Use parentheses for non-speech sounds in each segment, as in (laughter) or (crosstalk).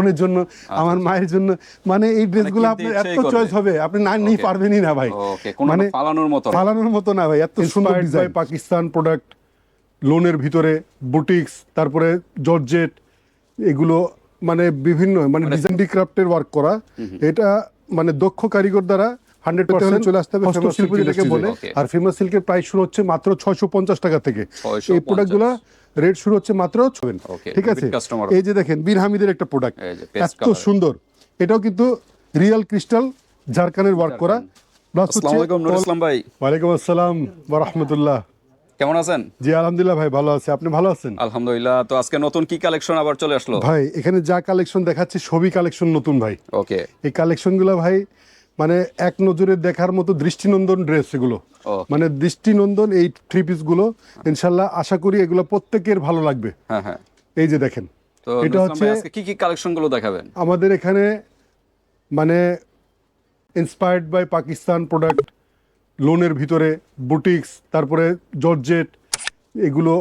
বোনের জন্য আমার মায়ের জন্য। মানে এই ড্রেসগুলো কিনতে আপনার এত চয়েস হবে আপনি না নিয়ে পারবেনই না ভাই। মানে পালানোর মতো পালানোর মতো না ভাই এত সুন্দর ডিজাইন পাকিস্তান প্রোডাক্ট লোনের ভিতরে বুটিক্স তারপরে জর্জেট এগুলো মানে বিভিন্ন মানে ডিজাইন ক্রাফটের ওয়ার্ক করা। এটা মানে দক্ষ কারিগর দ্বারা হান্ড্রেড পার্সেন্ট চলে আসতে হবে যেটাকে বলে। আর ফেমাস সিল্কের প্রাইস শুরু হচ্ছে মাত্র ছয়শো পঞ্চাশ টাকা থেকে। 650 এই প্রোডাক্টগুলো রেট শুরু হচ্ছে মাত্র ছবেন ঠিক আছে? এই যে দেখেন বীর হামিদের একটা প্রোডাক্ট এত সুন্দর। এটাও কিন্তু রিয়েল ক্রিস্টাল ঝাড়খানের ওয়ার্ক করা। প্লাস ভাই। ওয়ালাইকুম আসসালাম ওয়া রাহমাতুল্লাহ। কেমন আছেন? জি আলহামদুলিল্লাহ ভাই ভালো আছে। আপনি ভালো আছেন? আলহামদুলিল্লাহ। তো আজকে নতুন কি কালেকশন আবার চলে আসলো? ভাই এখানে যা কালেকশন দেখাচ্ছে সবই কালেকশন নতুন ভাই। ওকে এই কালেকশনগুলো ভাই মানে এক নজরে দেখার মতো দৃষ্টিনন্দন ড্রেস এগুলো. মানে দৃষ্টিনন্দন এই থ্রি পিসগুলো ইনশাল্লাহ আশা করি এগুলো প্রত্যেকের ভালো লাগবে। হ্যাঁ হ্যাঁ। এই যে দেখেন এটা হচ্ছে কি কি কালেকশনগুলো দেখাবেন? আমাদের এখানে মানে ইন্সপায়ার্ড বাই পাকিস্তান প্রোডাক্ট লোনের ভিতরে বুটিক্স তারপরে জর্জেট এগুলো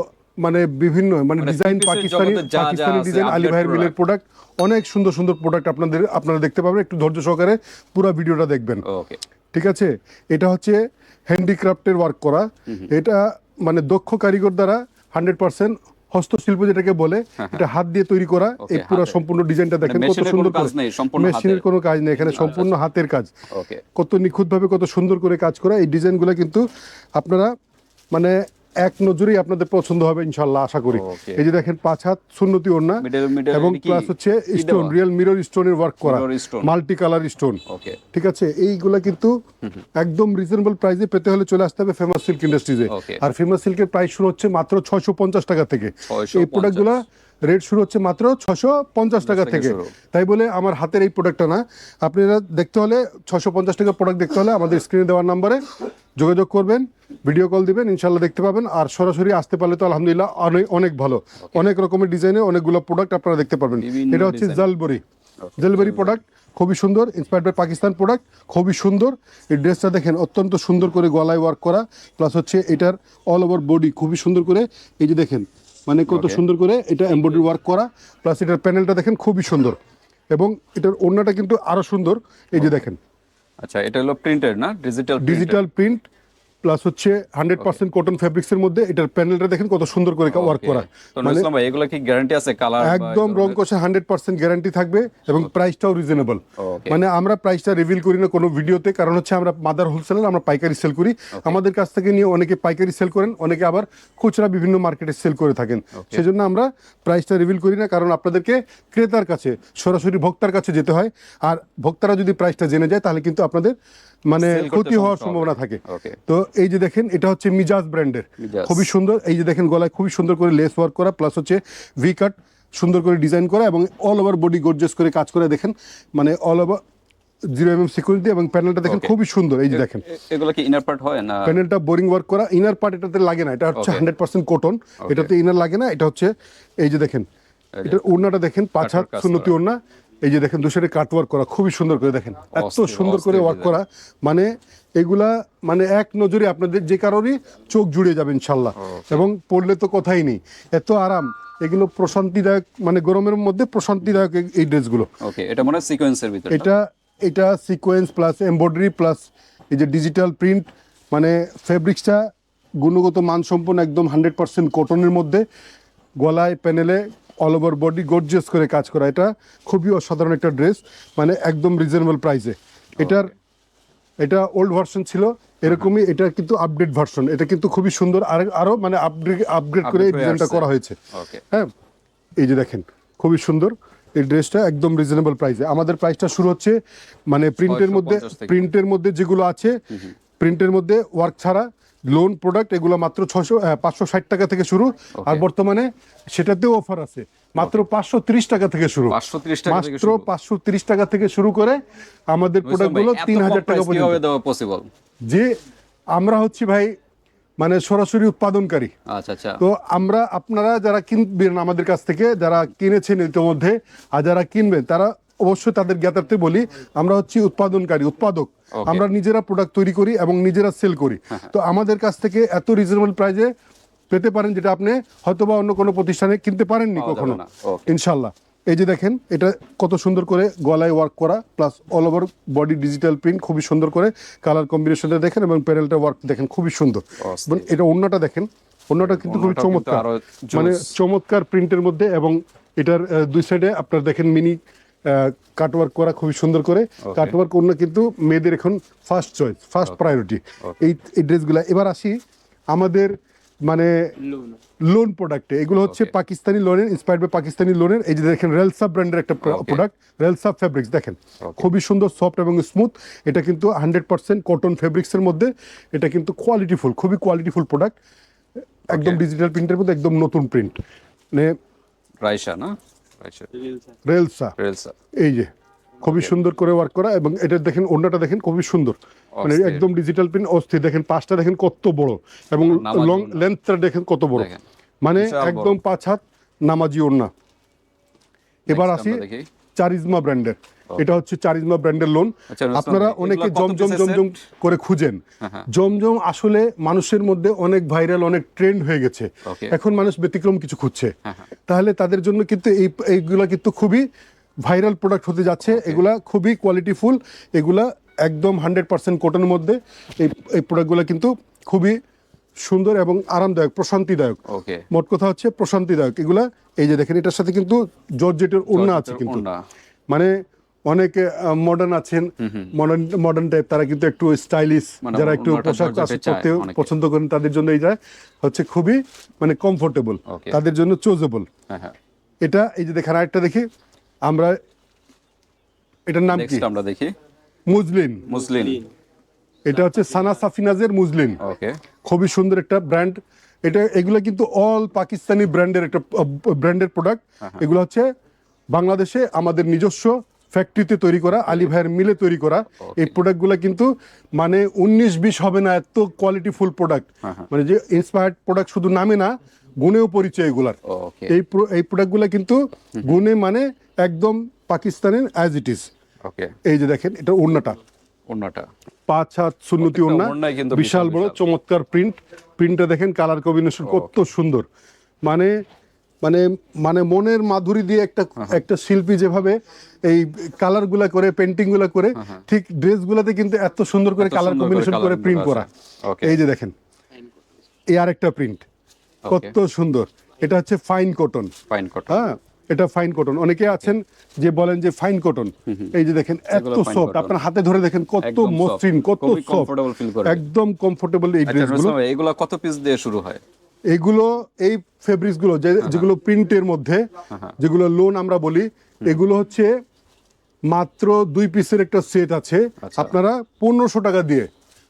মানে বিভিন্ন মানে মানে ডিজাইন পাকিস্তানি যা যা পাকিস্তানি ডিজাইন আলী ভাইয়ের মিলের প্রোডাক্ট অনেক সুন্দর সুন্দর প্রোডাক্ট আপনাদের আপনারা দেখতে পাবেন একটু ধৈর্য সহকারে পুরো ভিডিওটা দেখবেন। ঠিক আছে? এটা হচ্ছে হ্যান্ডিক্রাফটের ওয়ার্ক করা। এটা মানে দক্ষ কারিগর দ্বারা হান্ড্রেড পার্সেন্ট হস্তশিল্প যেটাকে বলে এটা হাত দিয়ে তৈরি করা। এই পুরো সম্পূর্ণ ডিজাইনটা দেখেন কত সুন্দর কাজ করে। নেই, সম্পূর্ণ মেশিনের কোনো কাজ নেই এখানে সম্পূর্ণ হাতের কাজ। কত নিখুঁতভাবে কত সুন্দর করে কাজ করা। এই ডিজাইনগুলো কিন্তু আপনারা মানে এক নজরেই আপনাদের পছন্দ হবে ইনশাল্লাহ আশা করি। এই যে দেখেন পাঁচ হাত সুন্নতি ওড়না middle এবং প্লাস হচ্ছে স্টোন রিয়েল মিরর স্টোনের ওয়ার্ক করা। মাল্টি কালার স্টোন ঠিক আছে? এইগুলা কিন্তু একদম রিজনেবল প্রাইসে পেতে হলে চলে আসতে হবে ফেমাস সিল্ক ইন্ডাস্ট্রিজে. আর ফেমাস সিল্কের প্রাইস শুরু হচ্ছে মাত্র ছয়শো পঞ্চাশ টাকা থেকে। এই প্রোডাক্টগুলো রেট শুরু হচ্ছে মাত্র ছশো পঞ্চাশ টাকা থেকে। তাই বলে আমার হাতের এই প্রোডাক্টটা না। আপনারা দেখতে হলে ছশো পঞ্চাশ টাকার প্রোডাক্ট দেখতে হলে আমাদের স্ক্রিনে দেওয়ার নাম্বারে যোগাযোগ করবেন ভিডিও কল দিবেন ইনশাল্লাহ দেখতে পাবেন। আর সরাসরি আসতে পারলে তো আলহামদুলিল্লাহ অনেক অনেক ভালো। অনেক রকমের ডিজাইনে অনেকগুলো প্রোডাক্ট আপনারা দেখতে পারবেন। এটা হচ্ছে জালবরি জালবরি প্রোডাক্ট খুবই সুন্দর ইন্সপায়ার্ড বাই পাকিস্তান প্রোডাক্ট খুবই সুন্দর। এই ড্রেসটা দেখেন অত্যন্ত সুন্দর করে গলায় ওয়ার্ক করা। প্লাস হচ্ছে এটার অল ওভার বডি খুবই সুন্দর করে এই যে দেখেন মানে কত সুন্দর করে এটা এমব্রয়ডারি ওয়ার্ক করা প্লাস এটার প্যানেলটা দেখেন খুবই সুন্দর। এবং এটার ওড়নাটা কিন্তু আরও সুন্দর এই যে দেখেন। আচ্ছা এটা হলো প্রিন্টেড না? ডিজিটাল ডিজিটাল প্রিন্ট প্লাস হচ্ছে হান্ড্রেড পার্সেন্ট কটন এর মধ্যে এটার প্যানেলটা দেখেন কত সুন্দর করে ওয়ার্ক করা। ভাই এগুলো কি গ্যারান্টি আছে কালার একদম রং কষে হান্ড্রেড পার্সেন্ট গ্যারান্টি থাকবে এবং প্রাইসটাও রিজনেবল মানে আমরা প্রাইসটা রিভিল করি না কোনো ভিডিওতে কারণ হচ্ছে আমরা মাদার হোলসেলার আমরা পাইকারি সেল করি। আমাদের কাছ থেকে নিয়ে অনেকে পাইকারি সেল করেন অনেকে আবার খুচরা বিভিন্ন মার্কেটে সেল করে থাকেন। সেজন্য আমরা প্রাইসটা রিভিল করি না কারণ আপনাদেরকে ক্রেতার কাছে সরাসরি ভোক্তার কাছে যেতে হয়। আর ভোক্তারা যদি প্রাইসটা জেনে যায় তাহলে কিন্তু আপনাদের মানে ক্ষতি হওয়ার সম্ভাবনা থাকে। তো এই যে দেখেন এটা হচ্ছে মিজাজ ব্র্যান্ডের। খুবই সুন্দর। এই যে দেখেন গলায় খুবই সুন্দর করে লেস ওয়ার্ক করা প্লাস হচ্ছে ভি কাট সুন্দর করে ডিজাইন করা এবং অল ওভার বডি গর্জেস করে কাজ করে দেখেন মানে all over zero M M security এবং প্যানেলটা দেখেন খুবই সুন্দর। এই যে দেখেন। এগুলো কি ইনার পার্ট হয় না? প্যানেলটা বোরিং ওয়ার্ক করা ইনার পার্ট এটাতে লাগে না এটা হচ্ছে হান্ড্রেড পার্সেন্ট কটন এটাতে ইনার লাগে না এটা হচ্ছে এই যে দেখেন এটার ওড়নাটা দেখেন পাঁচ হাত সুন্নতি ওড়না এই যে দেখেন দুশোটি কাট ওয়ার্ক করা খুবই সুন্দর করে দেখেন। এত সুন্দর করে ওয়ার্ক করা মানে এগুলা মানে এক নজরে আপনাদের যে কারোরই চোখ জুড়ে যাবে ইনশাল্লাহ। এবং পড়লে তো কথাই নেই এত আরাম। এগুলো প্রশান্তিদায়ক মানে গরমের মধ্যে প্রশান্তিদায়ক এই- ড্রেসগুলো। ওকে এটা মনে সিকোয়েন্সের ভিতরে এটা এটা সিকোয়েন্স প্লাস এমব্রয়ডারি প্লাস এই যে ডিজিটাল প্রিন্ট মানে ফেব্রিক্সটা গুণগত মানসম্পন্ন একদম হান্ড্রেড পার্সেন্ট কটনের মধ্যে গলায় প্যানেলে অল ওভার বডি গর্জিয়াস করে কাজ করা। এটা খুবই অসাধারণ একটা ড্রেস মানে একদম রিজনেবল প্রাইসে এটার এটা ওল্ড ভার্সন ছিল এরকমই এটা কিন্তু আপডেট ভার্সন এটা কিন্তু খুবই সুন্দর আর আরও মানে আপগ্রেড আপগ্রেড করে এই ডিজাইনটা করা হয়েছে। হ্যাঁ এই যে দেখেন খুবই সুন্দর। এই ড্রেসটা একদম রিজনেবল প্রাইসে আমাদের প্রাইসটা শুরু হচ্ছে মানে প্রিন্টের মধ্যে প্রিন্টের মধ্যে যেগুলো আছে প্রিন্টের মধ্যে ওয়ার্ক ছাড়া লোন প্রোডাক্ট এগুলো মাত্র ছশো পাঁচশো ষাট টাকা থেকে শুরু। আর বর্তমানে সেটাতেও অফার আছে। মাত্র পাঁচশো ত্রিশ টাকা থেকে শুরু। 530 টাকা থেকে মাত্র পাঁচশো ত্রিশ টাকা থেকে শুরু করে আমাদের প্রোডাক্টগুলো তিন হাজার টাকা পর্যন্ত। পসিবল যে আমরা হচ্ছি ভাই মানে সরাসরি উৎপাদনকারী। আচ্ছা আচ্ছা। তো আমরা আপনারা যারা কিনবেন আমাদের কাছ থেকে যারা কিনেছেন ইতিমধ্যে আর যারা কিনবেন তারা অবশ্যই তাদের জ্ঞাতার্থে বলি আমরা হচ্ছি উৎপাদনকারী উৎপাদক। আমরা নিজেরা প্রোডাক্ট তৈরি করি এবং নিজেরা সেল করি। (laughs) তো আমাদের কাছ থেকে এত রিজনেবল প্রাইজে পেতে পারেন যেটা আপনি হয়তোবা অন্য কোনো প্রতিষ্ঠানে কিনতে পারেননি কখনো। ইনশাল্লাহ এই যে দেখেন এটা কত সুন্দর করে গলায় ওয়ার্ক করা plus all over body digital print খুবই সুন্দর করে কালার কম্বিনেশনটা দেখেন এবং প্যানেলটা ওয়ার্ক দেখেন খুবই সুন্দর। এটা অন্যটা দেখেন অন্যটা কিন্তু খুবই চমৎকার। মানে চমৎকার প্রিন্টের মধ্যে এবং এটার দুই সাইডে আপনার দেখেন মিনি কাটওয়ার্ক করা খুবই সুন্দর করে। কাটওয়ার্ক অন্য কিন্তু মেয়েদের এখন ফার্স্ট চয়েস ফার্স্ট প্রায়োরিটি এই এই ড্রেসগুলো এবার আসি আমাদের মানে লোন প্রোডাক্টে এগুলো হচ্ছে পাকিস্তানি লোনের ইন্সপায়ার্ড বাই পাকিস্তানি লোনের এই যে দেখেন রেলসা ব্র্যান্ডের একটা প্রোডাক্ট রেলসা ফেব্রিক্স দেখেন খুবই সুন্দর সফট এবং স্মুথ এটা কিন্তু হান্ড্রেড পার্সেন্ট কটন ফেব্রিক্সের মধ্যে। এটা কিন্তু কোয়ালিটিফুল খুবই কোয়ালিটিফুল প্রোডাক্ট একদম ডিজিটাল প্রিন্টের মধ্যে একদম নতুন প্রিন্ট মানে রাইসা না? রেলসা। রেলসা। এই যে খুবই সুন্দর করে ওয়ার্ক করা এবং এটা দেখেন অন্যটা দেখেন খুবই সুন্দর। মানে একদম ডিজিটাল পিন অস্থির। দেখেন পাঁচটা দেখেন কত বড় এবং লং ওড়না। লেন্থটা দেখেন কত বড়। মানে একদম পাঁচ হাত নামাজি ওড়না। এবার আসি। চারিজমা ব্র্যান্ডের এটা হচ্ছে চারিজমা ব্র্যান্ডের লোন আপনারা অনেকে জমজম জমজম করে খুঁজেন। হ্যাঁ। জমজম আসলে মানুষের মধ্যে অনেক ভাইরাল অনেক ট্রেন্ড হয়ে গেছে। এখন মানুষ ব্যতিক্রম কিছু খুঁজছে। হ্যাঁ, তাহলে তাদের জন্য কিন্তু এই এইগুলা কিন্তু খুবই ভাইরাল প্রোডাক্ট হতে যাচ্ছে। এগুলা খুবই কোয়ালিটিফুল এগুলা একদম হান্ড্রেড পার্সেন্ট কটনের মধ্যে। এই এই প্রোডাক্টগুলো কিন্তু খুবই সুন্দর এবং আরামদায়ক প্রশান্তিদায়ক। মোট কথা হচ্ছে প্রশান্তিদায়ক। এগুলা এই যে দেখেন এটার সাথে কিন্তু জর্জেটের ওড়না আছে কিন্তু। মানে অনেকে মডার্ন আছেন মডার্ন মডার্ন টাইপ তারা কিন্তু একটু স্টাইলিশ মানে যারা একটু পোশাক করতে পছন্দ করেন তাদের জন্য এই যায় হচ্ছে খুবই মানে কমফোর্টেবল তাদের জন্য চোজেবল হ্যাঁ হ্যাঁ। এটা এই যে দেখেন আরেকটা দেখি আমরা এটার নাম কি? আমরা দেখি। মুজলিন মুসলিম। এটা হচ্ছে সানা সাফিনাজের মুজলিন ওকে খুবই সুন্দর একটা ব্র্যান্ড। এটা এগুলো কিন্তু অল পাকিস্তানি ব্র্যান্ডের একটা ব্র্যান্ডের প্রোডাক্ট এগুলো হচ্ছে বাংলাদেশে আমাদের নিজস্ব ফ্যাক্টরিতে তৈরি করা আলী ভাইয়ের মিলে তৈরি করা। এই প্রোডাক্টগুলো কিন্তু মানে উনিশ বিশ হবে না এত কোয়ালিটিফুল প্রোডাক্ট মানে যে ইন্সপায়ার্ড প্রোডাক্ট শুধু নামে না গুণেও পরিচয় এগুলার। এই এই প্রোডাক্টগুলো কিন্তু গুণে মানে একদম পাকিস্তানের অ্যাজ ইট ইজ ওকে এই যে দেখেন এটা ওড়নাটা। ওন্নাটা পাঁচ হাত সুন্নতি ওড়না বিশাল বড় চমৎকার প্রিন্ট প্রিন্টটা দেখেন কালার কম্বিনেশন কত সুন্দর। মানে মানে মানে মনের মাধুরী দিয়ে একটা হ্যাঁ, একটা শিল্পী যেভাবে এই কালারগুলা করে পেন্টিংগুলা করে ঠিক ড্রেস গুলাতে কিন্তু এত সুন্দর করে হ্যাঁ, কালার কম্বিনেশন করে প্রিন্ট করা। করা এই যে দেখেন এই আরেকটা প্রিন্ট কত সুন্দর। এটা হচ্ছে ফাইন কটন ফাইন কটন হ্যাঁ এটা ফাইন কটন অনেকে আছেন যে বলেন যে ফাইন কটন এই যে দেখেন এত সফট আপনার হাতে ধরে দেখেন কত মসৃণ কত সফট। একদম কমফোর্টেবল এই আচ্ছা ড্রেসগুলো ভাই, এগুলা কত পিস দিয়ে শুরু হয়? এগুলো এই ফেব্রিক্সগুলো যে- যেগুলো প্রিন্টের মধ্যে যেগুলো লোন আমরা বলি এগুলো হচ্ছে মাত্র দুই পিসের একটা সেট আছে। আচ্ছা। আপনারা পনেরোশো টাকা দিয়ে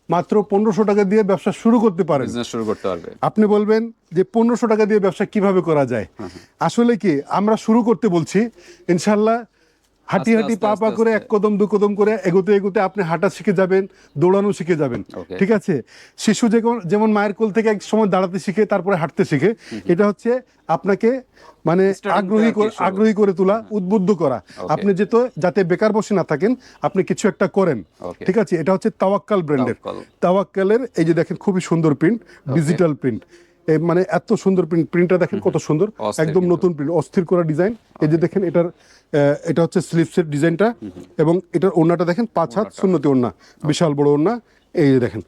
মাত্র পনেরোশো টাকা দিয়ে ব্যবসা শুরু করতে পারে শুরু করতে পারবে। আপনি বলবেন যে পনেরোশো টাকা দিয়ে ব্যবসা কীভাবে করা যায়? আসলে কি আমরা শুরু করতে বলছি ইনশাল্লাহ হাঁটি হাঁটি পা পা করে এক কদম দু কদম করে এগোতে এগোতে আপনি হাঁটা শিখে যাবেন দৌড়ানো শিখে যাবেন। ঠিক আছে? শিশু যেমন যেমন মায়ের কোল থেকে এক সময় দাঁড়াতে শিখে তারপরে হাঁটতে শিখে এটা হচ্ছে আপনাকে মানে আগ্রহী আগ্রহী করে তোলা উদ্বুদ্ধ করা। আপনি যেহেতু যাতে বেকার বসে না থাকেন আপনি কিছু একটা করেন। ঠিক আছে? এটা হচ্ছে তাওয়াক্কাল ব্র্যান্ডের। তাওয়াক্কালের এই যে দেখেন খুবই সুন্দর প্রিন্ট ডিজিটাল প্রিন্ট মানে এত সুন্দর প্রিন্ট প্রিন্টটা দেখেন কত সুন্দর। একদম নতুন প্রিন্ট অস্থির করা ডিজাইন এই যে দেখেন এটার এটা হচ্ছে স্লিপসের ডিজাইনটা এবং এটার ওড়নাটা দেখেন পাঁচ হাত শূন্যতি ওড়না বিশাল বড় ওড়না। এই যে দেখেন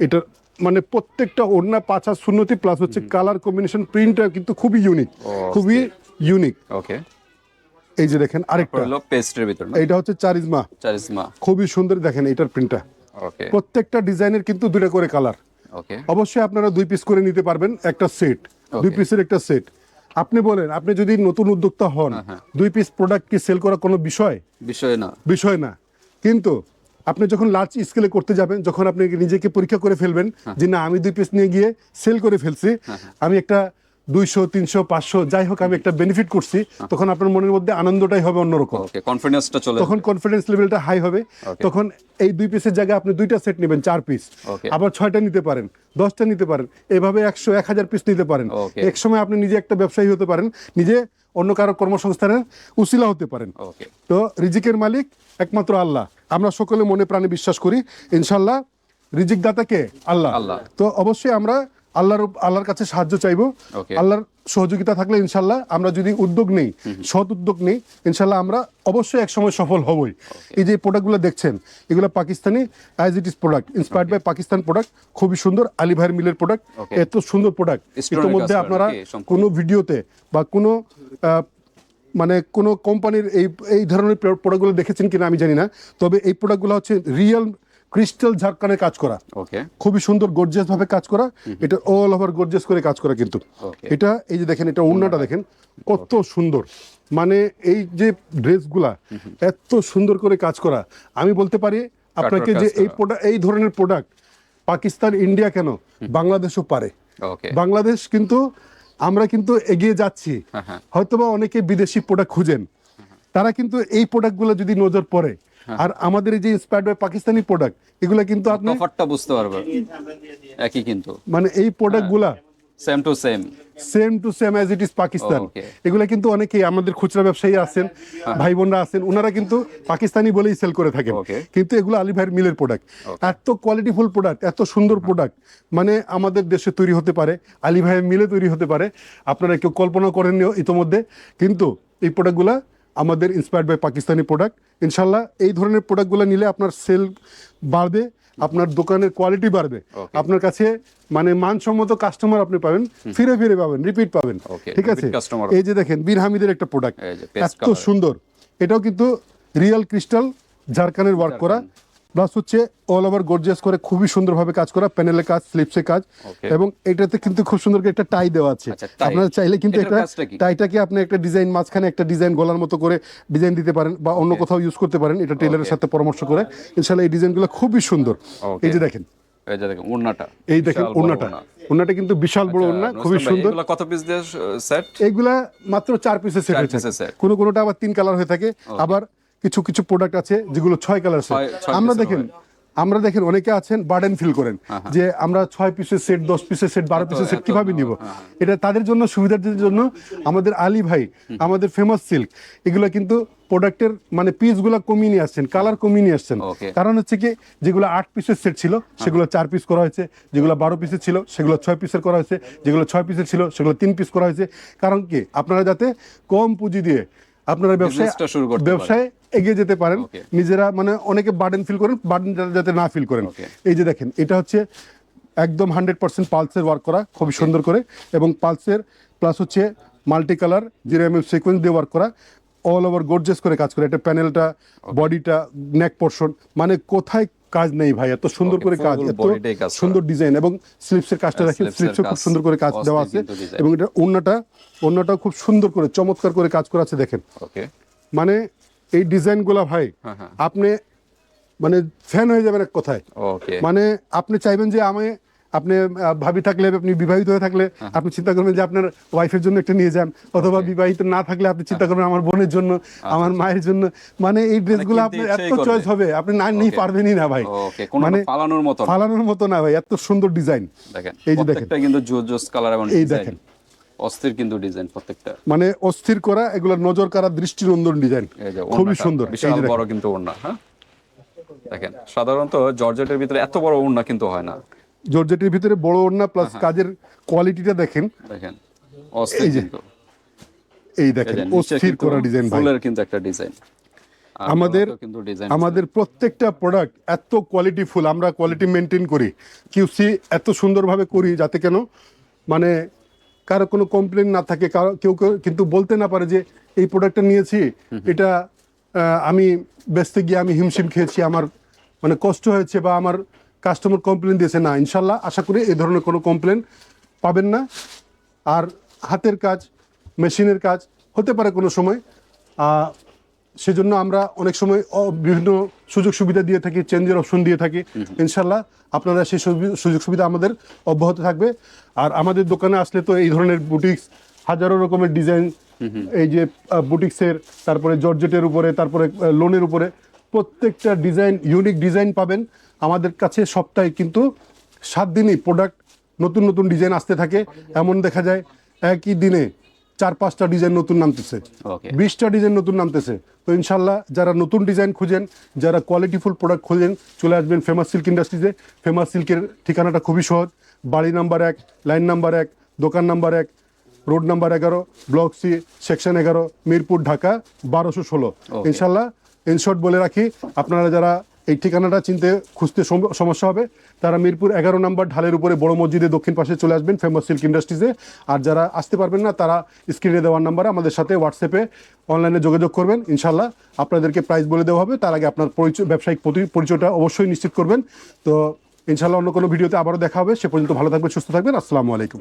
এটার মানে প্রত্যেকটা ওড়না পাঁচ হাত শূন্যতি প্লাস হচ্ছে কালার কম্বিনেশন প্রিন্টটা কিন্তু খুবই ইউনিক খুবই ইউনিক ওকে। এই যে দেখেন আরেকটা। হলো পেস্টের ভিতর না? এইটা হচ্ছে চারিজমা। চারিসমা খুবই সুন্দর দেখেন এটার প্রিন্টটা ওকে। প্রত্যেকটা ডিজাইনের কিন্তু দুটা করে কালার অবশ্যই আপনারা দুই পিস করে নিতে পারবেন একটা সেট দুই পিসের একটা সেট আপনি বলেন আপনি যদি নতুন উদ্যোক্তা হন দুই পিস প্রোডাক্ট কি সেল করা কোনো বিষয়? বিষয় না। বিষয় না। কিন্তু আপনি যখন লার্জ স্কেলে করতে যাবেন যখন আপনি নিজেকে পরীক্ষা করে ফেলবেন যে না আমি দুই পিস নিয়ে গিয়ে সেল করে ফেলছি আমি একটা দুইশো তিনশো পাঁচশো যাই হোক আমি একটা বেনিফিট করছি তখন আপনার মনের মধ্যে আনন্দটাই হবে অন্যরকম। কনফিডেন্সটা চলে তখন কনফিডেন্স লেভেলটা হাই হবে। তখন এই দুই পিসের জায়গায় আপনি দুইটা সেট নেবেন চার পিস আবার ছয়টা নিতে পারেন দশটা নিতে পারেন এভাবে একশো এক হাজার পিস নিতে পারেন। এক সময় আপনি নিজে একটা ব্যবসায়ী হতে পারেন নিজে অন্য কারও কর্মসংস্থানের উসিলা হতে পারেন। তো রিজিকের মালিক একমাত্র আল্লাহ। আমরা সকলে মনে প্রাণে বিশ্বাস করি ইনশাল্লাহ রিজিক দাতা কে আল্লাহ। আল্লাহ। তো অবশ্যই আমরা আল্লাহর আল্লাহর কাছে সাহায্য চাইব. আল্লাহর সহযোগিতা থাকলে ইনশাল্লাহ আমরা যদি উদ্যোগ নেই সৎ উদ্যোগ নেই ইনশাল্লাহ আমরা অবশ্যই একসময় সফল হবই। এই যে প্রোডাক্টগুলো দেখছেন এগুলো Pakistani as it is product inspired by Pakistan product খুবই সুন্দর আলী ভাইয়ের মিলের প্রোডাক্ট এত সুন্দর প্রোডাক্টের ইতিমধ্যে আপনারা কোনো ভিডিওতে বা কোনো মানে কোনো কোম্পানির এই এই ধরনের প্রোডাক্টগুলো দেখেছেন কিনা আমি জানি না। তবে এই প্রোডাক্টগুলো হচ্ছে রিয়েল ক্রিস্টাল ঝাড়খানের কাজ করা। ওকে। খুবই সুন্দর গর্জিয়াস ভাবে কাজ করা। এটা অল ওভার গর্জিয়াস করে কাজ করা কিন্তু। এটা এই যে দেখেন এটা উন্নাটা দেখেন কত সুন্দর। মানে এই যে ড্রেসগুলা এত সুন্দর করে কাজ করা। আমি বলতে পারি আপনাকে যে এই প্রোডাক্ট এই ধরনের প্রোডাক্ট পাকিস্তান ইন্ডিয়া কেন? বাংলাদেশও পারে। বাংলাদেশ কিন্তু আমরা কিন্তু এগিয়ে যাচ্ছি। হ্যাঁ, হ্যাঁ। হয়তোবা অনেকে বিদেশি প্রোডাক্ট খুঁজেন। তারা কিন্তু এই প্রোডাক্টগুলো যদি নজর পড়ে হ্যাঁ। আর আমাদের যে ইন্সপায়ার্ড বাই পাকিস্তানি প্রোডাক্ট এগুলো কিন্তু আপনি তফাৎটা বুঝতে পারবে। একই কিন্তু। মানে এই প্রোডাক্টগুলা same to same same to same as it is Pakistan. এগুলা কিন্তু অনেকেই আমাদের খুচরা ব্যবসায়ী আছেন ভাই বোনরা আছেন ওনারা কিন্তু পাকিস্তানি বলেই সেল করে থাকেন. কিন্তু এগুলো আলী ভাইয়ের মিলের প্রোডাক্ট এত কোয়ালিটিফুল প্রোডাক্ট এত সুন্দর প্রোডাক্ট মানে আমাদের দেশে তৈরি হতে পারে আলী ভাইয়ের মিলে তৈরি হতে পারে। আপনারা কেউ কল্পনা করেননি ইতোমধ্যে কিন্তু এই প্রোডাক্টগুলা আমাদের ইন্সপায়ার্ড বাই পাকিস্তানি প্রোডাক্ট ইনশাল্লাহ এই ধরনের প্রোডাক্টগুলো নিলে আপনার সেল বাড়বে আপনার দোকানের কোয়ালিটি বাড়বে। আপনার কাছে মানে মানসম্মত কাস্টমার আপনি পাবেন ফিরে ফিরে পাবেন রিপিট পাবেন। ঠিক আছে? এই যে দেখেন বীর হামিদের একটা প্রোডাক্ট এত সুন্দর। এটাও কিন্তু রিয়েল ক্রিস্টাল ঝাড়খানের ওয়ার্ক করা। প্লাস হচ্ছে অল ওভার গর্জিয়াস করে খুবই সুন্দরভাবে কাজ করা প্যানেলের কাজ স্লিপসে কাজ এবং এটাতে কিন্তু খুব সুন্দর করে একটা টাই দেওয়া আছে। আচ্ছা, আপনারা চাইলে কিন্তু একটা টাইটাকে আপনি একটা ডিজাইন মাঝখানে একটা ডিজাইন গলার মতো করে ডিজাইন দিতে পারেন বা অন্য কোথাও ইউজ করতে পারেন এটা টেলারের সাথে পরামর্শ করে। ইনশাল্লাহ এই ডিজাইনগুলো খুবই সুন্দর। এই যে দেখেন। এই যে দেখেন ওড়নাটা। এই দেখেন বিশাল বড় ওন্নাটা ওড়না। ওন্নাটা কিন্তু বিশাল বড় আচ্ছা, ওন্না খুবই সুন্দর। এগুলা কত পিস দিয়ে সেট এইগুলা মাত্র চার পিসের সেট হয়ে set। কোনো কোনোটা আবার তিন কালার হয়ে থাকে। আবার কিছু কিছু প্রোডাক্ট আছে যেগুলো ছয় কালার আমরা দেখেন আমরা দেখেন অনেকে আছেন বার্ডেন ফিল করেন যে আমরা ছয় পিসের সেট দশ পিসের সেট বারো পিসের সেট কীভাবে নিব? এটা তাদের জন্য সুবিধার্থের জন্য আমাদের আলী ভাই আমাদের ফেমাস সিল্ক এগুলো কিন্তু প্রোডাক্টের মানে পিসগুলো কমিয়ে নিয়ে আসছেন কালার কমিয়ে নিয়ে আসছেন। কারণ হচ্ছে কি যেগুলো আট পিসের সেট ছিল সেগুলো চার পিস করা হয়েছে যেগুলো বারো পিসের ছিল সেগুলো ছয় পিসের করা হয়েছে যেগুলো ছয় পিসের ছিল সেগুলো তিন পিস করা হয়েছে। কারণ কি আপনারা যাতে কম পুঁজি দিয়ে আপনারা ব্যবসায় শুরু করতে ব্যবসায় এগিয়ে যেতে পারেন। নিজেরা মানে অনেকে বার্ডেন ফিল করেন বার্ডেন যাতে না ফিল করেন। এই যে দেখেন এটা হচ্ছে একদম হান্ড্রেড পার্সেন্ট পালসের ওয়ার্ক করা খুবই সুন্দর করে। এবং পালসের প্লাস হচ্ছে multi colour zero M M sequence দিয়ে ওয়ার্ক করা। অল ওভার গোর্জেস করে কাজ করে। এটা প্যানেলটা বডিটা নেক পোর্শন মানে কোথায় কাজ নেই ভাই এত সুন্দর করে কাজ এত। সুন্দর ডিজাইন এবং স্লিপসের কাজটা রাখি স্লিপসে খুব সুন্দর করে কাজ দেওয়া আছে। এবং এটা অন্যটা অন্যটাও খুব সুন্দর করে চমৎকার করে কাজ করা আছে দেখেন মানে এই ডিজাইনগুলা ভাই হ্যাঁ, হ্যাঁ। আপনি মানে ফ্যান হয়ে যাবেন এক কথায় মানে আপনি চাইবেন যে আমি আপনি ভাবি থাকলে আপনি বিবাহিত হয়ে থাকলে হ্যাঁ। আপনি চিন্তা করবেন যে আপনার ওয়াইফের জন্য একটা নিয়ে যান অথবা বিবাহিত না থাকলে আপনি চিন্তা করবেন আমার বোনের জন্য আমার মায়ের জন্য। মানে এই ড্রেসগুলো আচ্ছা। আপনার এত চয়েস হবে আপনি না নিয়ে পারবেনই না ভাই। মানে ফালানোর মতো ফালানোর মতো না ভাই এত সুন্দর ডিজাইন দেখেন এই যে দেখেন। প্রত্যেকটা কিন্তু জোস কালার এবং এই দেখেন। অস্থির কিন্তু ডিজাইন প্রত্যেকটা। মানে অস্থির করা এগুলো নজর কারা দৃষ্টিনন্দন ডিজাইন খুবই সুন্দর। বিশাল বড় কিন্তু ওড়না হ্যাঁ? দেখেন সাধারণত জর্জেটের ভিতরে এত বড় ওড়না কিন্তু হয় না। জর্জেটের ভিতরে বড় ওড়না প্লাস হ্যাঁ, কাজের কোয়ালিটিটা দেখেন। দেখেন এই যে, এই দেখেন অস্থির করা ডিজাইন ভাই। ফুলের কিন্তু একটা ডিজাইন আমাদের কিন্তু ডিজাইন আমাদের প্রত্যেকটা প্রোডাক্ট এত কোয়ালিটি ফুল আমরা কোয়ালিটি মেনটেন করি। কিউসি এত সুন্দরভাবে করি যাতে কেন মানে কারও কোনো কমপ্লেন না থাকে কারও কেউ কেউ কিন্তু বলতে না পারে যে এই প্রোডাক্টটা নিয়েছি এটা আমি বেচতে গিয়ে আমি হিমশিম খেয়েছি আমার মানে কষ্ট হয়েছে বা আমার কাস্টমার কমপ্লেন দিয়েছে না ইনশাল্লাহ আশা করি এই ধরনের কোনো কমপ্লেন পাবেন না। আর হাতের কাজ মেশিনের কাজ হতে পারে কোনো সময়। সেজন্য আমরা অনেক সময় বিভিন্ন সুযোগ সুবিধা দিয়ে থাকি চেঞ্জের অপশন দিয়ে থাকি। ইনশাল্লাহ আপনারা সেই সুযোগ সুবিধা আমাদের অব্যাহত থাকবে। আর আমাদের দোকানে আসলে তো এই ধরনের বুটিক্স হাজারো রকমের ডিজাইন এই যে বুটিক্সের তারপরে জর্জেটের উপরে তারপরে লোনের উপরে প্রত্যেকটা ডিজাইন ইউনিক ডিজাইন পাবেন। আমাদের কাছে সপ্তাহে কিন্তু সাত দিনই প্রোডাক্ট নতুন নতুন ডিজাইন আসতে থাকে। এমন দেখা যায় একই দিনে চার পাঁচটা ডিজাইন নতুন নামতেছে। বিশটা ডিজাইন নতুন নামতেছে। তো ইনশাল্লাহ যারা নতুন ডিজাইন খুঁজেন যারা কোয়ালিটিফুল প্রোডাক্ট খুঁজেন চলে আসবেন ফেমাস সিল্ক ইন্ডাস্ট্রিতে ফেমাস সিল্কের ঠিকানাটা খুবই সহজ। বাড়ি নাম্বার এক লাইন নাম্বার এক দোকান নাম্বার এক রোড নাম্বার এগারো ব্লক সি সেকশন এগারো মিরপুর ঢাকা বারোশো ষোলো। ইনশাল্লাহ ইনশর্ট বলে রাখি। আপনারা যারা এই ঠিকানাটা চিনতে খুঁজতে সমস্যা হবে, তারা মিরপুর এগারো নম্বর ঢালের উপরে বড় মসজিদের দক্ষিণ পাশে চলে আসবেন ফেমাস সিল্ক ইন্ডাস্ট্রিজে আর যারা আসতে পারবেন না, তারা স্ক্রিনে দেওয়ার নাম্বারে আমাদের সাথে হোয়াটসঅ্যাপে অনলাইনে যোগাযোগ করবেন। ইনশাল্লাহ আপনাদেরকে প্রাইস বলে দেওয়া হবে। তার আগে আপনার পরিচয়, ব্যবসায়িক পরি- পরিচয়টা অবশ্যই নিশ্চিত করবেন। তো ইনশাল্লাহ অন্য কোনো ভিডিওতে আবারও দেখা হবে। সে পর্যন্ত ভালো থাকবেন, সুস্থ থাকবেন। আসসালামু আলাইকুম।